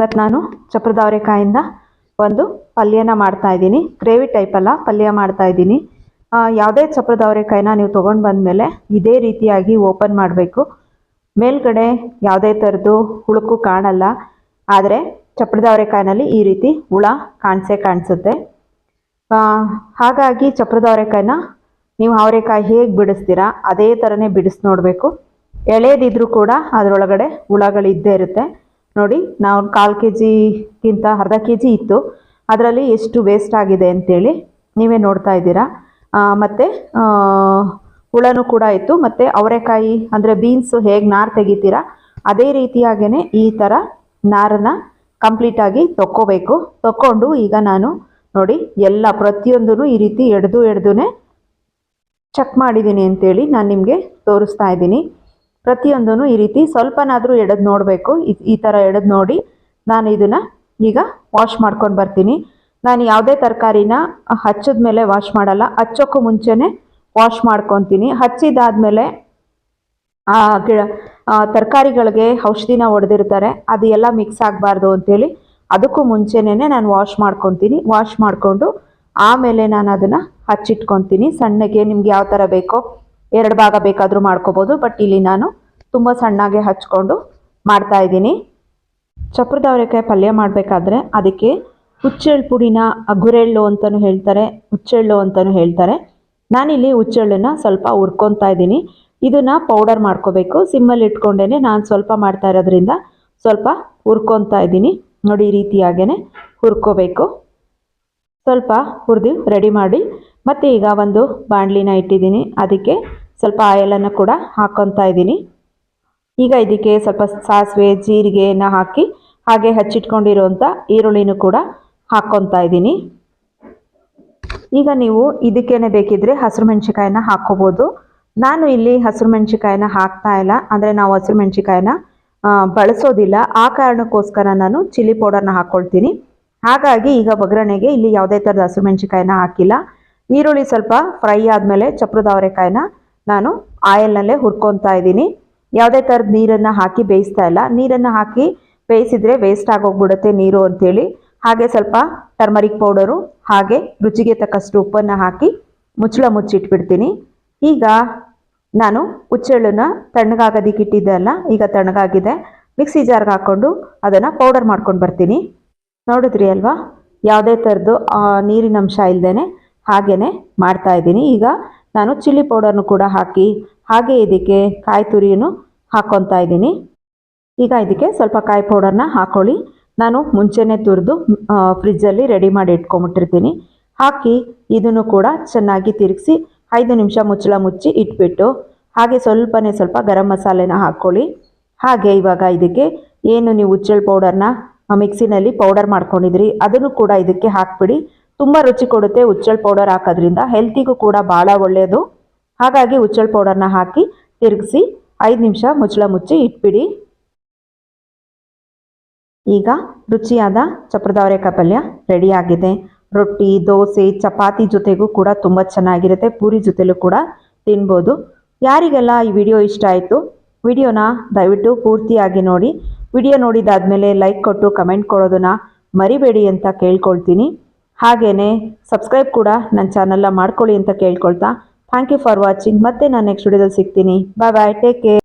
ಇವತ್ತು ನಾನು ಚಪ್ರದ ಅವರೆಕಾಯಿಂದ ಒಂದು ಪಲ್ಯನ ಮಾಡ್ತಾ ಇದ್ದೀನಿ. ಗ್ರೇವಿ ಟೈಪ್ ಅಲ್ಲ, ಪಲ್ಯ ಮಾಡ್ತಾ ಇದ್ದೀನಿ. ಯಾವುದೇ ಚಪ್ರದ ಅವರೆಕಾಯಿನ ನೀವು ತೊಗೊಂಡು ಬಂದಮೇಲೆ ಇದೇ ರೀತಿಯಾಗಿ ಓಪನ್ ಮಾಡಬೇಕು. ಮೇಲ್ಗಡೆ ಯಾವುದೇ ಥರದ್ದು ಹುಳುಕು ಕಾಣಲ್ಲ, ಆದರೆ ಚಪ್ರದ ಅವರೆಕಾಯಿನಲ್ಲಿ ಈ ರೀತಿ ಹುಳ ಕಾಣಿಸೇ ಕಾಣಿಸುತ್ತೆ. ಹಾಗಾಗಿ ಚಪ್ರದ ಅವರೆಕಾಯಿನ ನೀವು ಅವರೆಕಾಯಿ ಹೇಗೆ ಬಿಡಿಸ್ತೀರಾ, ಅದೇ ಥರನೇ ಬಿಡಿಸಿ ನೋಡಬೇಕು. ಎಳೆದಿದ್ರೂ ಕೂಡ ಅದರೊಳಗಡೆ ಹುಳಗಳಿದ್ದೇ ಇರುತ್ತೆ. ನೋಡಿ, ನಾವು ಕಾಲು ಕೆ ಜಿಗಿಂತ ಅರ್ಧ ಕೆ ಜಿ ಇತ್ತು. ಅದರಲ್ಲಿ ಎಷ್ಟು ವೇಸ್ಟ್ ಆಗಿದೆ ಅಂತೇಳಿ ನೀವೇ ನೋಡ್ತಾ ಇದ್ದೀರಾ. ಮತ್ತು ಹುಳನೂ ಕೂಡ ಇತ್ತು. ಮತ್ತು ಅವರೆಕಾಯಿ ಅಂದರೆ ಬೀನ್ಸು ಹೇಗೆ ನಾರು ತೆಗಿತೀರಾ, ಅದೇ ರೀತಿಯಾಗೇ ಈ ಥರ ನಾರನ್ನ ಕಂಪ್ಲೀಟಾಗಿ ತೊಕ್ಕೋಬೇಕು. ತೊಕ್ಕೊಂಡು ಈಗ ನಾನು ನೋಡಿ, ಎಲ್ಲ ಪ್ರತಿಯೊಂದೂ ಈ ರೀತಿ ಎಡ್ದು ಎಡ್ದು ಚೆಕ್ ಮಾಡಿದ್ದೀನಿ ಅಂತೇಳಿ ನಾನು ನಿಮಗೆ ತೋರಿಸ್ತಾ ಇದ್ದೀನಿ. ಪ್ರತಿಯೊಂದೂ ಈ ರೀತಿ ಸ್ವಲ್ಪನಾದರೂ ಎಡೆದು ನೋಡಬೇಕು. ಈ ಥರ ಎಡದ್ ನೋಡಿ ನಾನು ಇದನ್ನು ಈಗ ವಾಶ್ ಮಾಡ್ಕೊಂಡು ಬರ್ತೀನಿ. ನಾನು ಯಾವುದೇ ತರಕಾರಿನ ಹಚ್ಚಿದ ಮೇಲೆ ವಾಶ್ ಮಾಡಲ್ಲ. ಹಚ್ಚೋಕ್ಕೂ ಮುಂಚೆನೇ ವಾಶ್ ಮಾಡ್ಕೊತೀನಿ. ಹಚ್ಚಿದಾದ್ಮೇಲೆ ಆ ಗಿಡ ತರಕಾರಿಗಳಿಗೆ ಔಷಧಿನ ಹೊಡೆದಿರ್ತಾರೆ ಅದು ಎಲ್ಲ ಮಿಕ್ಸ್ ಆಗಬಾರ್ದು ಅಂಥೇಳಿ ಅದಕ್ಕೂ ಮುಂಚೆನೇ ನಾನು ವಾಶ್ ಮಾಡ್ಕೊತೀನಿ. ವಾಶ್ ಮಾಡಿಕೊಂಡು ಆಮೇಲೆ ನಾನು ಅದನ್ನು ಹಚ್ಚಿಟ್ಕೊತೀನಿ. ಸಣ್ಣಗೆ ನಿಮ್ಗೆ ಯಾವ ಥರ ಬೇಕೋ ಎರಡು ಭಾಗ ಬೇಕಾದರೂ ಮಾಡ್ಕೋಬೋದು ಬಟ್ ಇಲ್ಲಿ ನಾನು ತುಂಬ ಸಣ್ಣಗೆ ಹಚ್ಕೊಂಡು ಮಾಡ್ತಾ ಇದ್ದೀನಿ. ಚಪ್ರದ ಅವರೆಕಾಯಿ ಪಲ್ಯ ಮಾಡಬೇಕಾದ್ರೆ ಅದಕ್ಕೆ ಹುಚ್ಚೆಳ್ಳು ಪುಡಿನ ಗುರೆಳ್ಳು ಅಂತಲೂ ಹೇಳ್ತಾರೆ, ಹುಚ್ಚೆಳ್ಳು ಅಂತಲೂ ಹೇಳ್ತಾರೆ. ನಾನಿಲ್ಲಿ ಹುಚ್ಚೆಳ್ಳನ್ನ ಸ್ವಲ್ಪ ಹುರ್ಕೊತಾ ಇದ್ದೀನಿ. ಇದನ್ನು ಪೌಡರ್ ಮಾಡ್ಕೋಬೇಕು. ಸಿಮ್ಮಲ್ಲಿ ಇಟ್ಕೊಂಡೇ ನಾನು ಸ್ವಲ್ಪ ಮಾಡ್ತಾ ಇರೋದ್ರಿಂದ ಸ್ವಲ್ಪ ಹುರ್ಕೊತಾ ಇದ್ದೀನಿ. ನೋಡಿ ಈ ರೀತಿಯಾಗೇ ಹುರ್ಕೋಬೇಕು. ಸ್ವಲ್ಪ ಹುರಿದು ರೆಡಿ ಮಾಡಿ, ಮತ್ತು ಈಗ ಒಂದು ಬಾಣಲಿನ ಇಟ್ಟಿದ್ದೀನಿ. ಅದಕ್ಕೆ ಸ್ವಲ್ಪ ಆಯಲನ್ನು ಕೂಡ ಹಾಕ್ಕೊತಾ ಇದ್ದೀನಿ. ಈಗ ಇದಕ್ಕೆ ಸ್ವಲ್ಪ ಸಾಸಿವೆ, ಜೀರಿಗೆಯನ್ನು ಹಾಕಿ ಹಾಗೆ ಹಚ್ಚಿಟ್ಕೊಂಡಿರುವಂಥ ಈರುಳ್ಳಿನೂ ಕೂಡ ಹಾಕ್ಕೊತಾ ಇದ್ದೀನಿ. ಈಗ ನೀವು ಇದಕ್ಕೇನೆ ಬೇಕಿದ್ರೆ ಹಸಿರು ಮೆಣಸಿಕಾಯನ್ನ ಹಾಕ್ಕೋಬೋದು ನಾನು ಇಲ್ಲಿ ಹಸಿರು ಮೆಣಸಿಕಾಯನ್ನ ಹಾಕ್ತಾ ಇಲ್ಲ. ಅಂದರೆ ನಾವು ಹಸಿರು ಮೆಣಸಿಕಾಯನ್ನ ಬಳಸೋದಿಲ್ಲ. ಆ ಕಾರಣಕ್ಕೋಸ್ಕರ ನಾನು ಚಿಲ್ಲಿ ಪೌಡರ್ನ ಹಾಕ್ಕೊಳ್ತೀನಿ ಹಾಗಾಗಿ ಈಗ ಒಗ್ಗರಣೆಗೆ ಇಲ್ಲಿ ಯಾವುದೇ ಥರದ ಹಸಿರು ಮೆಣಸಿಕಾಯನ್ನ ಹಾಕಿಲ್ಲ. ಈರುಳ್ಳಿ ಸ್ವಲ್ಪ ಫ್ರೈ ಆದಮೇಲೆ ಚಪ್ರದ ಅವರೆಕಾಯನ್ನ ನಾನು ಆಯಲ್ನಲ್ಲೇ ಹುರ್ಕೊತಾ ಇದ್ದೀನಿ. ಯಾವುದೇ ಥರದ ನೀರನ್ನು ಹಾಕಿ ಬೇಯಿಸ್ತಾ ಇಲ್ಲ. ನೀರನ್ನು ಹಾಕಿ ಬೇಯಿಸಿದ್ರೆ ವೇಸ್ಟ್ ಆಗೋಗ್ಬಿಡುತ್ತೆ ನೀರು ಅಂಥೇಳಿ ಹಾಗೆ ಸ್ವಲ್ಪ ಟರ್ಮರಿಕ್ ಪೌಡರು ಹಾಗೆ ರುಚಿಗೆ ತಕ್ಕಷ್ಟು ಉಪ್ಪನ್ನು ಹಾಕಿ ಮುಚ್ಚಳ ಮುಚ್ಚಿಟ್ಬಿಡ್ತೀನಿ. ಈಗ ನಾನು ಹುಚ್ಚೆಳ್ಳನ್ನು ತಣ್ಣಗಾಗೋದಕ್ಕೆ ಇಟ್ಟಿದ್ದೆ ಅಲ್ಲ, ಈಗ ತಣ್ಣಗಾಗಿದೆ. ಮಿಕ್ಸಿ ಜಾರ್ಗೆ ಹಾಕ್ಕೊಂಡು ಅದನ್ನು ಪೌಡರ್ ಮಾಡ್ಕೊಂಡು ಬರ್ತೀನಿ. ನೋಡಿದ್ರಿ ಅಲ್ವಾ? ಯಾವುದೇ ಥರದ್ದು ನೀರಿನಂಶ ಇಲ್ಲದೇ ಮಾಡ್ತಾ ಇದ್ದೀನಿ. ಈಗ ನಾನು ಚಿಲ್ಲಿ ಪೌಡರ್ನು ಕೂಡ ಹಾಕಿ ಹಾಗೆ ಇದಕ್ಕೆ ಕಾಯಿ ತುರಿಯನ್ನು ಹಾಕ್ಕೊತಾ ಇದ್ದೀನಿ. ಈಗ ಇದಕ್ಕೆ ಸ್ವಲ್ಪ ಕಾಯಿ ಪೌಡರ್ನ ಹಾಕೊಳ್ಳಿ. ನಾನು ಮುಂಚೆನೇ ತುರಿದು ಫ್ರಿಜ್ಜಲ್ಲಿ ರೆಡಿ ಮಾಡಿ ಇಟ್ಕೊಂಬಿಟ್ಟಿರ್ತೀನಿ. ಹಾಕಿ ಇದನ್ನು ಕೂಡ ಚೆನ್ನಾಗಿ ತಿರುಗಿಸಿ ಐದು ನಿಮಿಷ ಮುಚ್ಚಳ ಮುಚ್ಚಿ ಇಟ್ಬಿಟ್ಟು ಹಾಗೆ ಸ್ವಲ್ಪನೇ ಸ್ವಲ್ಪ ಗರಂ ಮಸಾಲೆನ ಹಾಕ್ಕೊಳ್ಳಿ ಹಾಗೆ ಇವಾಗ ಇದಕ್ಕೆ ಏನು ನೀವು ಉಚ್ಚಳ ಪೌಡರ್ನ ಮಿಕ್ಸಿನಲ್ಲಿ ಪೌಡರ್ ಮಾಡ್ಕೊಂಡಿದ್ರಿ ಅದನ್ನು ಕೂಡ ಇದಕ್ಕೆ ಹಾಕ್ಬಿಡಿ. ತುಂಬ ರುಚಿ ಕೊಡುತ್ತೆ ಹುಚ್ಚೆಳ್ಳು ಪೌಡರ್ ಹಾಕೋದ್ರಿಂದ. ಹೆಲ್ತಿಗೂ ಕೂಡ ಭಾಳ ಒಳ್ಳೆಯದು ಹಾಗಾಗಿ ಹುಚ್ಚೆಳ್ಳು ಪೌಡರ್ನ ಹಾಕಿ ತಿರುಗಿಸಿ ಐದು ನಿಮಿಷ ಮುಚ್ಚಳ ಮುಚ್ಚಿ ಇಟ್ಬಿಡಿ. ಈಗ ರುಚಿಯಾದ ಚಪ್ರದವರೆಕಾಯಿ ಪಲ್ಯ ರೆಡಿಯಾಗಿದೆ ರೊಟ್ಟಿ, ದೋಸೆ, ಚಪಾತಿ ಜೊತೆಗೂ ಕೂಡ ತುಂಬ ಚೆನ್ನಾಗಿರುತ್ತೆ. ಪೂರಿ ಜೊತೆಲೂ ಕೂಡ ತಿನ್ಬೋದು. ಯಾರಿಗೆಲ್ಲ ಈ ವಿಡಿಯೋ ಇಷ್ಟ ಆಯಿತು, ವಿಡಿಯೋನ ದಯವಿಟ್ಟು ಪೂರ್ತಿಯಾಗಿ ನೋಡಿ. ವಿಡಿಯೋ ನೋಡಿದಾದಮೇಲೆ ಲೈಕ್ ಕೊಟ್ಟು ಕಮೆಂಟ್ ಕೊಡೋದನ್ನು ಮರಿಬೇಡಿ ಅಂತ ಕೇಳ್ಕೊಳ್ತೀನಿ. ಹಾಗೆಯೇ ಸಬ್ಸ್ಕ್ರೈಬ್ ಕೂಡ ನನ್ನ ಚಾನಲ್ನ ಮಾಡ್ಕೊಳ್ಳಿ ಅಂತ ಕೇಳ್ಕೊಳ್ತಾ. ಥ್ಯಾಂಕ್ ಯು ಫಾರ್ ವಾಚಿಂಗ್ ಮತ್ತೆ ನಾನು ನೆಕ್ಸ್ಟ್ ವಿಡಿಯೋದಲ್ಲಿ ಸಿಗ್ತೀನಿ. ಬಾಯ್ ಬಾಯ್ ಟೇಕ್ ಕೇರ್